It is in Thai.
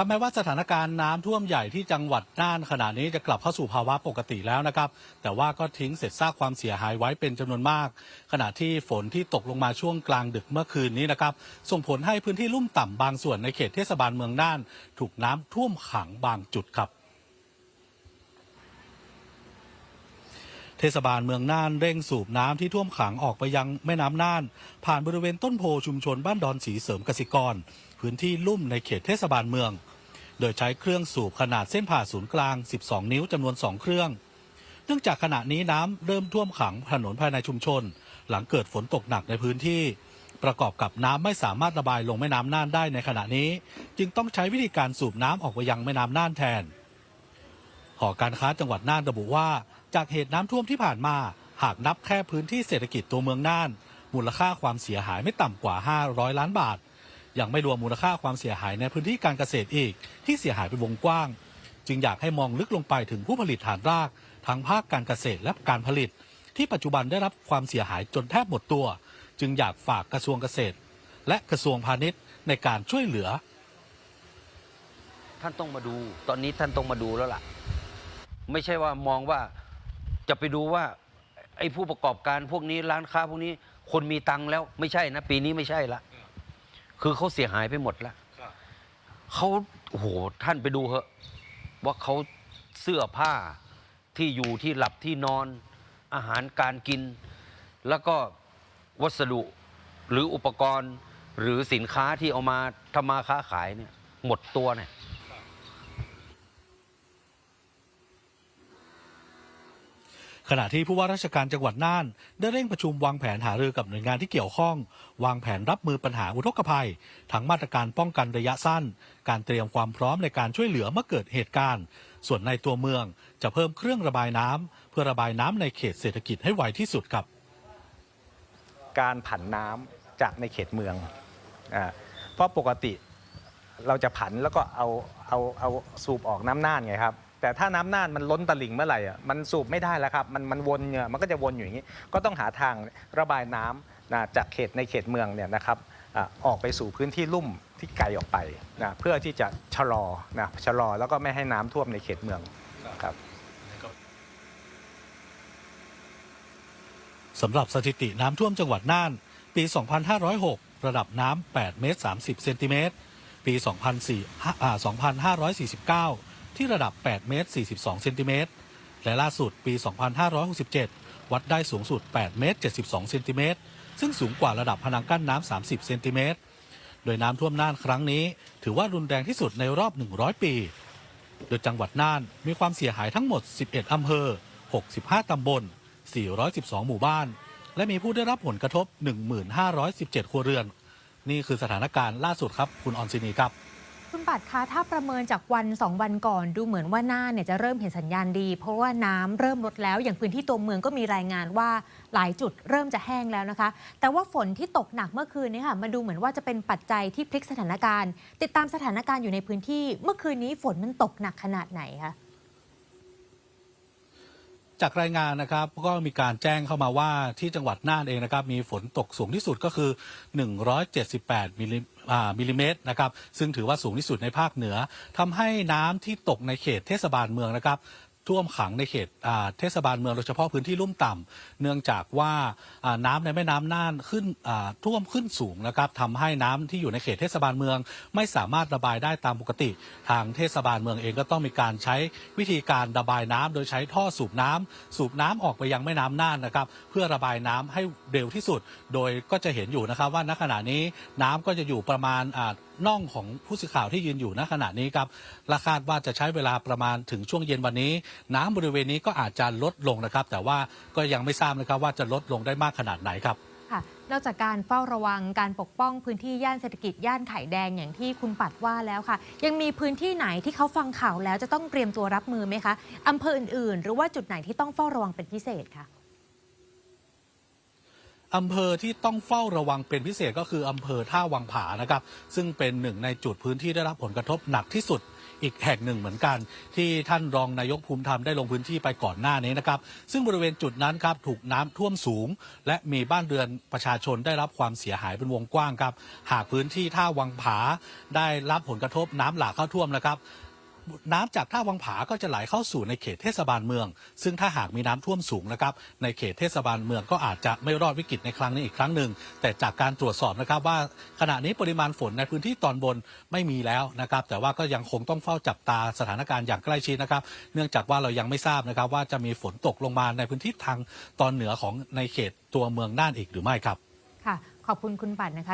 ครับแม้ว่าสถานการณ์น้ำท่วมใหญ่ที่จังหวัดน่านขณะนี้จะกลับเข้าสู่ภาวะปกติแล้วนะครับ แต่ว่าก็ทิ้งเศษซากความเสียหายไว้เป็นจำนวนมาก ขณะที่ฝนที่ตกลงมาช่วงกลางดึกเมื่อคืนนี้นะครับ ส่งผลให้พื้นที่ลุ่มต่ำบางส่วนในเขตเทศบาลเมืองน่าน ถูกน้ำท่วมขังบางจุดครับ เทศบาลเมืองน่านเร่งสูบน้ำที่ท่วมขังออกไปยังแม่น้ำน่าน ผ่านบริเวณต้นโพชุมชนบ้านดอนสีเสริมกสิกร พื้นที่ลุ่มในเขตเทศบาลเมือง โดยใช้เครื่องสูบขนาดเส้นผ่าศูนย์กลาง 12 นิ้วจำนวน 2 เครื่อง เนื่องจากขณะนี้น้ำเริ่มท่วมขังถนนภายในชุมชน หลังเกิดฝนตกหนักในพื้นที่ ประกอบกับน้ำไม่สามารถระบายลงแม่น้ำน่านได้ในขณะนี้ จึงต้องใช้วิธีการสูบน้ำออกไปยังแม่น้ำน่านแทน หอการค้าจังหวัดน่านระบุว่า จากเหตุน้ำท่วมที่ผ่านมา หากนับแค่พื้นที่เศรษฐกิจตัวเมืองน่าน มูลค่าความเสียหายไม่ต่ำกว่า 500 ล้านบาท ยังไม่รวมมูลค่าความเสียหายในพื้นที่การเกษตรอีก ที่เสียหายเป็นวงกว้าง จึงอยากให้มองลึกลงไปถึงผู้ผลิตฐานราก ทั้งภาคการเกษตรและการผลิต ที่ปัจจุบันได้รับความเสียหายจนแทบหมดตัว จึงอยากฝากกระทรวงเกษตร และกระทรวงพาณิชย์ในการช่วยเหลือ ท่านต้องมาดู ตอนนี้ท่านต้องมาดูแล้วล่ะ ไม่ใช่ว่ามองว่าจะไปดูว่าไอ้ผู้ประกอบการพวกนี้ร้านค้าพวกนี้คนมีตังค์แล้วไม่ใช่นะ ปีนี้ไม่ใช่ละ คือเขาเสียหายไปหมดแล้วเขาโอ้โหท่านไปดูเหอะ ว่าเขาเสื้อผ้าที่อยู่ที่หลับที่นอน อาหารการกิน แล้วก็วัสดุหรืออุปกรณ์หรือสินค้าที่เอามาทำมาค้าขายเนี่ยหมดตัวเนี่ย ขณะที่ผู้ว่าราชการจังหวัดน่าน ได้เร่งประชุมวางแผนหารือกับหน่วยงานที่เกี่ยวข้อง วางแผนรับมือปัญหาอุทกภัย ทั้งมาตรการป้องกันระยะสั้น การเตรียมความพร้อมในการช่วยเหลือเมื่อเกิดเหตุการณ์ ส่วนในตัวเมืองจะเพิ่มเครื่องระบายน้ำเพื่อระบายน้ำในเขตเศรษฐกิจให้ไวที่สุดครับ การผันน้ำจากในเขตเมืองอาเพราะปกติเราจะผันแล้วก็เอาเอาเอาสูบออกน้ำน่านไงครับ แต่ถ้าน้ำน่านมันล้นตลิ่งเมื่อไหร่อะมันสูบไม่ได้แล้วครับมันมันวนเนี่ยมันก็จะวนอยู่อย่างนี้ ก็ต้องหาทางระบายน้ำนะจากเขตในเขตเมืองเนี่ยนะครับอาออกไปสู่พื้นที่ลุ่มที่ไกลออกไปนะเพื่อที่จะชะลอนะชะลอแล้วก็ไม่ให้น้ำท่วมในเขตเมืองครับ สำหรับสถิติน้ำท่วมจังหวัดน่าน ปี 2506 ระดับน้ำ8เมตร30เซนติเมตร ปี 2004อ่า2549 ที่ระดับ 8 เมตร 42 เซนติเมตร และล่าสุดปี 2567 วัดได้สูงสุด 8 เมตร 72 เซนติเมตร ซึ่งสูงกว่าระดับพนังกั้นน้ำ 30 เซนติเมตร โดยน้ำท่วมน่านครั้งนี้ ถือว่ารุนแรงที่สุดในรอบ 100 ปี โดยจังหวัดน่านมีความเสียหายทั้งหมด 11 อำเภอ 65 ตำบล 412 หมู่บ้าน และมีผู้ได้รับผลกระทบ 1,517 ครัวเรือน นี่คือสถานการณ์ล่าสุดครับ คุณออนซินีครับ คุณปัดคะถ้าประเมินจากวันสองวันก่อน ดูเหมือนว่าหน้าเนี่ยจะเริ่มเห็นสัญญาณดี เพราะว่าน้ำเริ่มลดแล้ว อย่างพื้นที่ตัวเมืองก็มีรายงานว่าหลายจุดเริ่มจะแห้งแล้วนะคะ แต่ว่าฝนที่ตกหนักเมื่อคืนนี้ค่ะมันดูเหมือนว่าจะเป็นปัจจัยที่พลิกสถานการณ์ ติดตามสถานการณ์อยู่ในพื้นที่ เมื่อคืนนี้ฝนมันตกหนักขนาดไหนคะ จากรายงานนะครับก็มีการแจ้งเข้ามาว่าที่จังหวัดน่านเองนะครับมีฝนตกสูงที่สุดก็คือ 178มิลลิมิลลิเมตรนะครับซึ่งถือว่าสูงที่สุดในภาคเหนือทำให้น้ำที่ตกในเขตเทศบาลเมืองนะครับ ท่วมขังในเขตเทศบาลเมืองโดยเฉพาะพื้นที่ลุ่มต่ำเนื่องจากว่าน้ำในแม่น้ำน่านขึ้นท่วมขึ้นสูงนะครับทำให้น้ำที่อยู่ในเขตเทศบาลเมือง ไม่สามารถระบายได้ตามปกติ ทางเทศบาลเมืองเองก็ต้องมีการใช้วิธีการระบายน้ำโดยใช้ท่อสูบน้ำสูบน้ำออกไปยังแม่น้ำน่านนะครับ เพื่อระบายน้ำให้เร็วที่สุด โดยก็จะเห็นอยู่นะครับว่าณขณะนี้น้ำก็จะอยู่ประมาณอ่า น่องของผู้สื่อข่าวที่ยืนอยู่ณขณะนี้ครับและคาดว่าจะใช้เวลาประมาณถึงช่วงเย็นวันนี้ น้ำบริเวณนี้ก็อาจจะลดลงนะครับ แต่ว่าก็ยังไม่ทราบนะครับว่าจะลดลงได้มากขนาดไหนครับค่ะนอกจากการเฝ้าระวังการปกป้องพื้นที่ย่านเศรษฐกิจย่านไข่แดงอย่างที่คุณปัดว่าแล้วค่ะ ยังมีพื้นที่ไหนที่เขาฟังข่าวแล้วจะต้องเตรียมตัวรับมือไหมคะอำเภออื่นๆ หรือว่าจุดไหนที่ต้องเฝ้าระวังเป็นพิเศษคะ อำเภอที่ต้องเฝ้าระวังเป็นพิเศษก็คืออำเภอท่าวังผานะครับ ซึ่งเป็นหนึ่งในจุดพื้นที่ได้รับผลกระทบหนักที่สุดอีกแห่งหนึ่งเหมือนกัน ที่ท่านรองนายกภูมิธรรมได้ลงพื้นที่ไปก่อนหน้านี้นะครับ ซึ่งบริเวณจุดนั้นครับถูกน้ำท่วมสูง และมีบ้านเรือนประชาชนได้รับความเสียหายเป็นวงกว้างครับ หากพื้นที่ท่าวังผาได้รับผลกระทบน้ำหลากเข้าท่วมนะครับ น้ำจากท่าวังผาก็จะไหลเข้าสู่ในเขตเทศบาลเมือง ซึ่งถ้าหากมีน้ำท่วมสูงนะครับในเขตเทศบาลเมืองก็อาจจะไม่รอดวิกฤตในครั้งนี้อีกครั้งหนึ่ง แต่จากการตรวจสอบนะครับว่าขณะนี้ปริมาณฝนในพื้นที่ตอนบนไม่มีแล้วนะครับ แต่ว่าก็ยังคงต้องเฝ้าจับตาสถานการณ์อย่างใกล้ชิดนะครับ เนื่องจากว่าเรายังไม่ทราบนะครับ ว่าจะมีฝนตกลงมาในพื้นที่ทางตอนเหนือของในเขตตัวเมืองน่านอีกหรือไม่ครับ ค่ะ ขอบคุณคุณปัดนะคะ